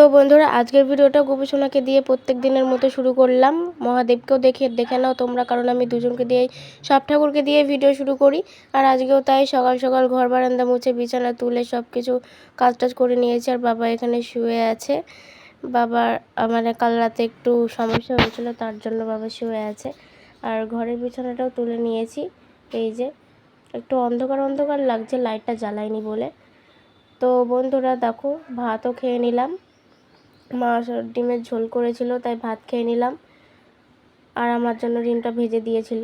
তো বন্ধুরা, আজকের ভিডিওটা গোপীসোনাকে দিয়ে প্রত্যেক দিনের মতো শুরু করলাম। মহাদেবকেও দেখে দেখে নাও তোমরা, কারণ আমি দুজনকে দিয়েই, সব ঠাকুরকে দিয়ে ভিডিও শুরু করি। আর আজকেও তাই সকাল সকাল ঘর বারান্দা মুছে, বিছানা তুলে সব কিছু কাজ টাজ করে নিয়েছি। আর বাবা এখানে শুয়ে আছে। বাবার মানে কাল রাতে একটু সমস্যা হয়েছিল, তার জন্য বাবা শুয়ে আছে। আর ঘরের বিছানাটাও তুলে নিয়েছি। এই যে, একটু অন্ধকার অন্ধকার লাগছে, লাইটটা জ্বালাইনি বলে। তো বন্ধুরা, দেখো, ভাতও খেয়ে নিলাম। মা ডিমের ঝোল করেছিল তাই ভাত খেয়ে নিলাম। আর আমার জন্য ডিমটা ভেজে দিয়েছিল।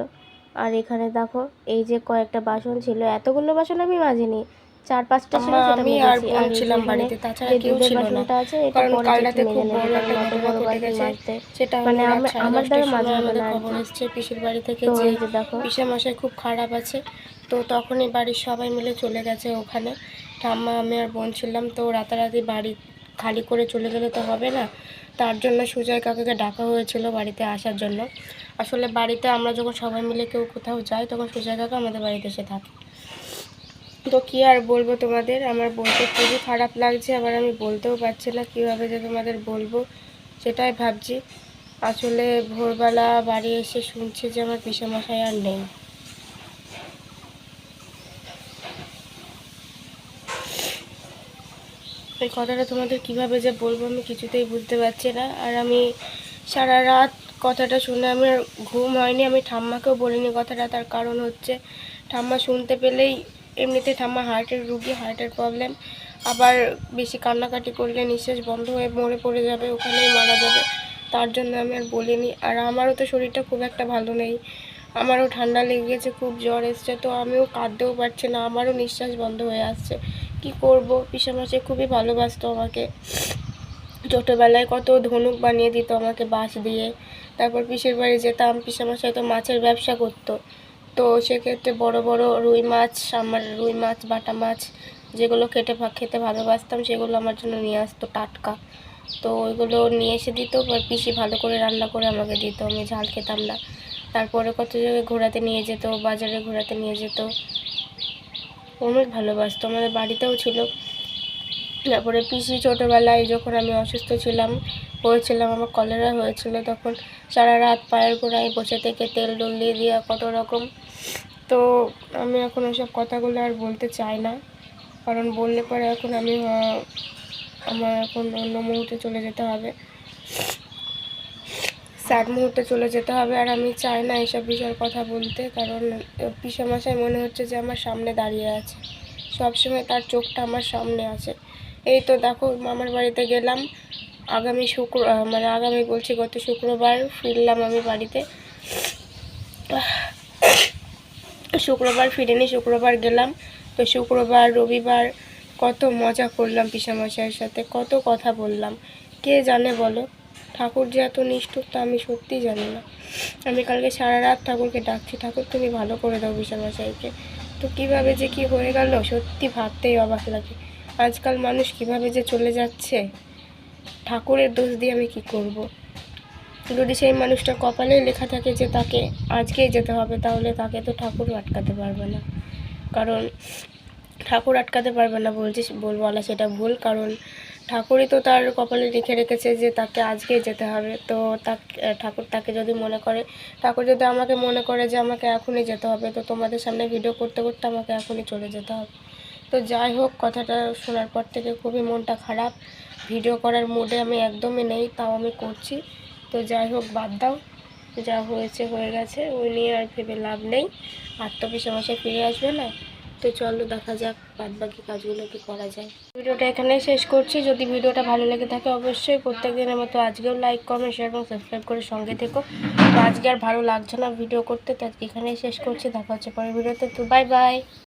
আর এখানে দেখো এই যে কয়েকটা বাসন ছিল এতগুলো বাসন আমি মাজিনি। চার পাঁচটা ছিল আমি আর বোন ছিলাম বাড়িতে, তাছাড়া কেউ ছিল না। আছে এটা কাল রাতে খুব বড় একটা ঘটনা বড় ঘটে গেছে সেটা মানে আমার দ্বারা মাজা আমাদের খবর। এসছে পিসির বাড়ি থেকে যে পিসা মশাই খুব খারাপ আছে তো তখনই বাড়ির সবাই মিলে চলে গেছে ওখানে। ঠাম্মা আমি আর বোন ছিলাম তো রাতারাতি বাড়ি খালি করে চলে গেলে তো হবে না। তার জন্য সুজয় কাকাকে ডাকা হয়েছিল বাড়িতে আসার জন্য। আসলে বাড়িতে আমরা যখন সবাই মিলে কেউ কোথাও যাই, তখন সুজয় কাকা আমাদের বাড়িতে এসে থাকে। তো কী আর বলব তোমাদের? আমার বলতে খুবই খারাপ লাগছে, আবার আমি বলতেও পারছি না কীভাবে যে তোমাদের বলব, সেটাই ভাবছি। আসলে ভোরবেলা বাড়ি এসে শুনছি যে আমার পিসেমশাই আর নেই। এই কথাটা তোমাদের কীভাবে যে বলব আমি কিছুতেই বুঝতে পারছি না। আর আমি সারা রাত কথাটা শুনে আমার ঘুম হয়নি, আমি ঠাম্মাকেও বলিনি কথাটা, তার কারণ হচ্ছে ঠাম্মা শুনতে পেলেই এমনিতে ঠাম্মা হার্টের রুগী হার্টের প্রবলেম আবার বেশি কান্নাকাটি করলে নিঃশ্বাস বন্ধ হয়ে মরে পড়ে যাবে, ওখানেই মারা যাবে, তার জন্য আমি আর বলিনি। আর আমারও তো শরীরটা খুব একটা ভালো নেই। আমারও ঠান্ডা লেগে গেছে খুব জ্বর এসছে, তো আমিও কাঁদতেও পারছি না, আমারও নিঃশ্বাস বন্ধ হয়ে আসছে। কি করব? পিসামাসে খুবই ভালোবাসতো আমাকে। ছোটোবেলায় কত ধনুক বানিয়ে দিত আমাকে বাঁশ দিয়ে। তারপর পিসের বাড়ি যেতাম পিসামশাই তো মাছের ব্যবসা করতো। তো সেক্ষেত্রে বড় বড় রুই মাছ, আমার রুই মাছ, বাটা মাছ যেগুলো খেতে খেতে ভালোবাসতাম, সেগুলো আমার জন্য নিয়ে আসতো টাটকা। তো ওইগুলো নিয়ে এসে দিত, এবার পিসি ভালো করে রান্না করে আমাকে দিত, আমি ঝাল খেতাম না। তারপরে কত জায়গায় ঘোরাতে নিয়ে যেত, বাজারে ঘোরাতে নিয়ে যেত। অনেক ভালোবাসতো, আমাদের বাড়িতেও ছিল। তারপরে পিসি ছোটোবেলায় যখন আমি অসুস্থ ছিলাম হয়েছিলাম আমার কলেরা হয়েছিল তখন সারা রাত পায়ের গোড়ায় বসে থেকে তেল ডোল দিয়ে দেওয়া কত রকম। তো আমি এখন ওসব কথাগুলো আর বলতে চাই না, কারণ বললে পরে এখন আমি আমার এখন অন্য মুহূর্তে চলে যেতে হবে। স্যাড মুহূর্তে চলে যেতে হবে। আর আমি চাই না এইসব বিষয়ের কথা বলতে, কারণ পিসামশাই মনে হচ্ছে যে আমার সামনে দাঁড়িয়ে আছে। সবসময় তার চোখটা আমার সামনে আছে। এই তো দেখো, মামার বাড়িতে গেলাম। আগামী শুক্র মানে আগামী বলছি, গত শুক্রবার ফিরলাম আমি বাড়িতে। শুক্রবার ফিরিনি, শুক্রবার গেলাম। তো শুক্রবার, রবিবার কত মজা করলাম পিসামশাইয়ের সাথে, কত কথা বললাম। কে জানে বলো? ঠাকুর যে এত নিষ্ঠুর তা আমি সত্যিই জানি না। আমি কালকে সারা রাত ঠাকুরকে ডাকছি, ঠাকুর, তুমি ভালো করে দাও পিসামশাইকে। তো কীভাবে যে কি হয়ে গেল, সত্যি ভাবতেই অবাক লাগে। আজকাল মানুষ কীভাবে যে চলে যাচ্ছে, ঠাকুরের দোষ দিয়ে আমি কি করব। যদি সেই মানুষটা কপালে লেখা থাকে যে তাকে আজকেই যেতে হবে, তাহলে তাকে তো ঠাকুর আটকাতে পারবে না। কারণ ঠাকুর আটকাতে পারবে না বলছি বল সেটা ভুল, কারণ ঠাকুরই তো তার কপালে লিখে রেখেছে যে তাকে আজকেই যেতে হবে। তো তাকে ঠাকুর তাকে যদি মনে করে, ঠাকুর যদি আমাকে মনে করে যে আমাকে এখনই যেতে হবে, তো তোমাদের সামনে ভিডিও করতে করতে আমাকে এখনই চলে যেতে হবে। তো যাই হোক, কথাটা শোনার পর থেকে খুবই মনটা খারাপ। ভিডিও করার মুডে আমি একদমই নেই, তাও আমি করছি। তো যাই হোক, বাদ দাও। যা হয়েছে, হয়ে গেছে, ওই নিয়ে আর ভেবে লাভ নেই। আর তো সমস্যায় ফিরে আসবে না। তো চলো দেখা যাক বাদ বাকি কাজগুলো কি করা যায়। ভিডিওটা এখানেই শেষ করছি। যদি ভিডিওটা ভালো লেগে থাকে অবশ্যই প্রত্যেক দিনের মতো আজকেও লাইক কমেন্ট শেয়ার এবং সাবস্ক্রাইব করে সঙ্গে থেকো। তো আজকে আর ভালো লাগছে না ভিডিও করতে, তো আজকে এখানেই শেষ করছি। দেখা হচ্ছে পরের ভিডিওতে। তো বাই বাই